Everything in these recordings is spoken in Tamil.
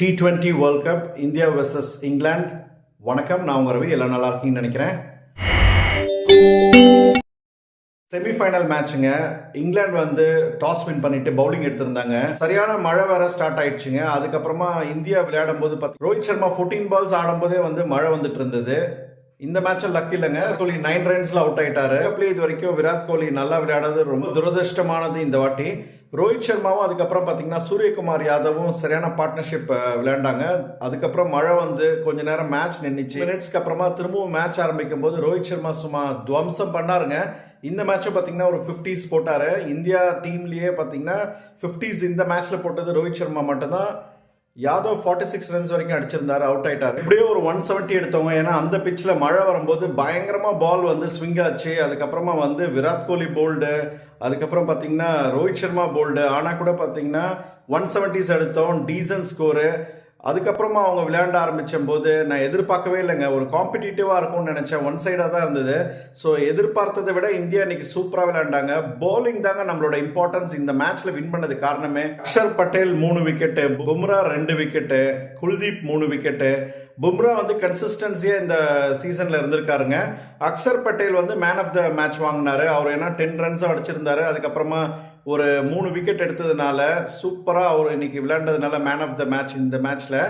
T twenty world cup India versus England வணக்கம் நான் உங்க ரவி. எல்லாம் நல்லா இருக்கீங்கன்னு நினைக்கிறேன். செமிஃபைனல் மேட்சுங்க இங்கிலாந்து வந்து டாஸ் வின் பண்ணிட்டு பவுலிங் எடுத்திருந்தாங்க. சரியான மழை வேற ஸ்டார்ட் ஆயிடுச்சுங்க. அதுக்கப்புறமா இந்தியா விளையாடும் போது பார்த்து ரோஹித் சர்மா 14 பால்ஸ் ஆடும்போதே வந்து மழை வந்துட்டு இருந்தது. இந்த மேட்ச்ல லக் இல்லைங்க. கோலி நைன் ரன்ஸ்ல அவுட் ஆயிட்டாரு. அப்படியே இது வரைக்கும் விராட் கோலி நல்லா விளையாடுறது ரொம்ப துரதிருஷ்டமானது இந்த வாட்டி. ரோஹித் சர்மாவும் அதுக்கப்புறம் பார்த்தீங்கன்னா சூரியகுமார் யாதவும் சரியான பார்ட்னர்ஷிப் விளையாண்டாங்க. அதுக்கப்புறம் மழை வந்து கொஞ்ச நேரம் மேட்ச் நின்றுச்சு மினிட்ஸ்க்கு அப்புறமா திரும்பவும் மேட்ச் ஆரம்பிக்கும் போது ரோஹித் சர்மா சும்மா துவம்சம் பண்ணாருங்க. இந்த மேட்சை பார்த்தீங்கன்னா ஒரு ஃபிஃப்டிஸ் போட்டார். இந்தியா டீம்லேயே பார்த்தீங்கன்னா ஃபிஃப்டிஸ் இந்த மேட்ச்சில் போட்டது ரோஹித் சர்மா மட்டும்தான். யாதவ் ஃபார்ட்டி சிக்ஸ் ரன்ஸ் வரைக்கும் அடிச்சிருந்தாரு அவுட் ஆயிட்டார். இப்படியே ஒரு ஒன் செவன்ட்டி எடுத்தவங்க ஏன்னா அந்த பிச்சில் மழை வரும்போது பயங்கரமாக பால் வந்து ஸ்விங் ஆச்சு. அதுக்கப்புறமா வந்து விராட் கோலி போல்டு அதுக்கப்புறம் பார்த்தீங்கன்னா ரோஹித் சர்மா போல்டு ஆனால் கூட பார்த்தீங்கன்னா ஒன் செவன்ட்டிஸ் எடுத்தோம் டீசன்ட் ஸ்கோரு அதுக்கப்புறமா அவங்க விளையாண்ட ஆரம்பித்த போது நான் எதிர்பார்க்கவே இல்லைங்க. ஒரு காம்படிட்டிவாக இருக்கும்னு நினச்சேன். ஒன் சைடாக தான் இருந்தது. ஸோ எதிர்பார்த்ததை விட இந்தியா இன்னைக்கு சூப்பராக விளையாண்டாங்க. போலிங் தாங்க நம்மளோட இம்பார்ட்டன்ஸ் இந்த மேட்ச்சில் வின் பண்ணது காரணமே அக்ஷர் பட்டேல் மூணு விக்கெட்டு பும்ரா ரெண்டு விக்கெட்டு குல்தீப் மூணு விக்கெட்டு பும்ரா வந்து கன்சிஸ்டன்சியாக இந்த சீசனில் இருந்திருக்காருங்க. அக்ஷர் பட்டேல் வந்து மேன் ஆஃப் த மேட்ச் வாங்கினாரு. அவர் ஏன்னா டென் ரன்ஸும் அடிச்சிருந்தாரு. அதுக்கப்புறமா ஒரு மூணு விக்கெட் எடுத்ததுனால சூப்பராக அவர் இன்னைக்கு விளையாண்டதுனால மேன் ஆஃப் த மேட்ச் இந்த மேட்ச்சில்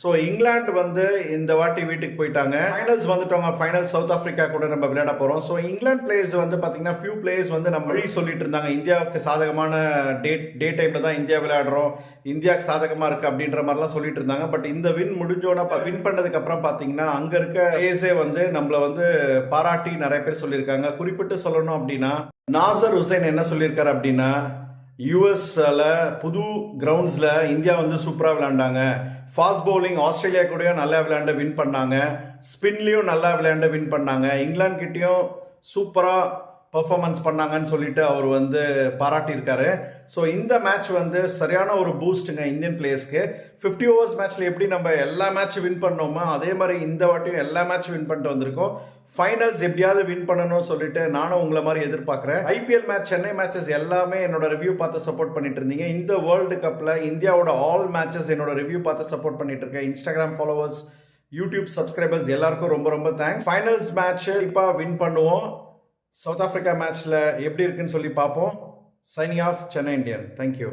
ஸோ இங்கிலாந்து வந்து இந்த வாட்டி வீட்டுக்கு போயிட்டாங்க. ஃபைனல்ஸ் வந்துட்டவங்க ஃபைனல் சவுத் ஆஃப்ரிக்கா கூட நம்ம விளையாட போகிறோம் ஸோ இங்கிலாந்து பிளேயர்ஸ் வந்து பார்த்தீங்கன்னா ஃபியூ பிளேயர்ஸ் வந்து நம்ம வழி சொல்லிட்டு இருந்தாங்க. இந்தியாவுக்கு சாதகமான டே டே டைமில் தான் இந்தியா விளையாடுறோம். இந்தியாவுக்கு சாதகமாக இருக்குது அப்படின்ற மாதிரிலாம் சொல்லிட்டு இருந்தாங்க. பட் இந்த வின் முடிஞ்சோன்னா வின் பண்ணதுக்கப்புறம் பார்த்தீங்கன்னா அங்கே இருக்க பிளேயர்ஸே வந்து நம்மளை வந்து பாராட்டி நிறைய பேர் சொல்லியிருக்காங்க. குறிப்பிட்டு சொல்லணும் அப்படின்னா நாசர் ஹுசைன் என்ன சொல்லியிருக்காரு அப்படின்னா யூஎஸ்ஸில் புது கிரவுண்ட்ஸில் இந்தியா வந்து சூப்பராக விளையாண்டாங்க. ஃபாஸ்ட் பவுலிங் ஆஸ்திரேலியா கூடயும் நல்லா விளையாண்டு வின் பண்ணாங்க. ஸ்பின்லேயும் நல்லா விளையாண்டு வின் பண்ணாங்க. இங்கிலாந்து கிட்டேயும் சூப்பராக பெர்ஃபார்மன்ஸ் பண்ணாங்கன்னு சொல்லிட்டு அவர் வந்து பாராட்டியிருக்காரு. ஸோ இந்த மேட்ச் வந்து சரியான ஒரு பூஸ்ட்டுங்க இந்தியன் பிளேயர்ஸ்க்கு ஃபிஃப்டி ஓவர்ஸ் மேட்ச்சில் எப்படி நம்ம எல்லா மேட்ச்சும் வின் பண்ணோமோ அதே மாதிரி இந்த வாட்டியும் எல்லா மேட்ச்சும் வின் பண்ணிட்டு வந்திருக்கோம். ஃபைனல்ஸ் எப்படியாவது வின் பண்ணணும்னு சொல்லிட்டு நானும் உங்களை மாதிரி எதிர்பார்க்குறேன். ஐபிஎல் மேட்ச் சென்னை மேட்சஸ் எல்லாமே என்னோட ரிவ்யூ பார்த்து சப்போர்ட் பண்ணிட்டு இருந்தீங்க. இந்த வேர்ல்டு கப்பில் இந்தியாவோட ஆல் மேட்சஸ் என்னோட ரிவ்யூ பார்த்து சப்போர்ட் பண்ணிட்டு இருக்கேன். இன்ஸ்டாகிராம் ஃபாலோவர்ஸ் யூடியூப் சப்ஸ்கிரைபர்ஸ் எல்லாருக்கும் ரொம்ப ரொம்ப தேங்க்ஸ் ஃபைனல்ஸ் மேட்ச் இப்போ வின் பண்ணுவோம். சவுத் ஆஃப்ரிக்கா மேட்ச்ல எப்படி இருக்குன்னு சொல்லி பார்ப்போம். Signing off Chennai Indian thank you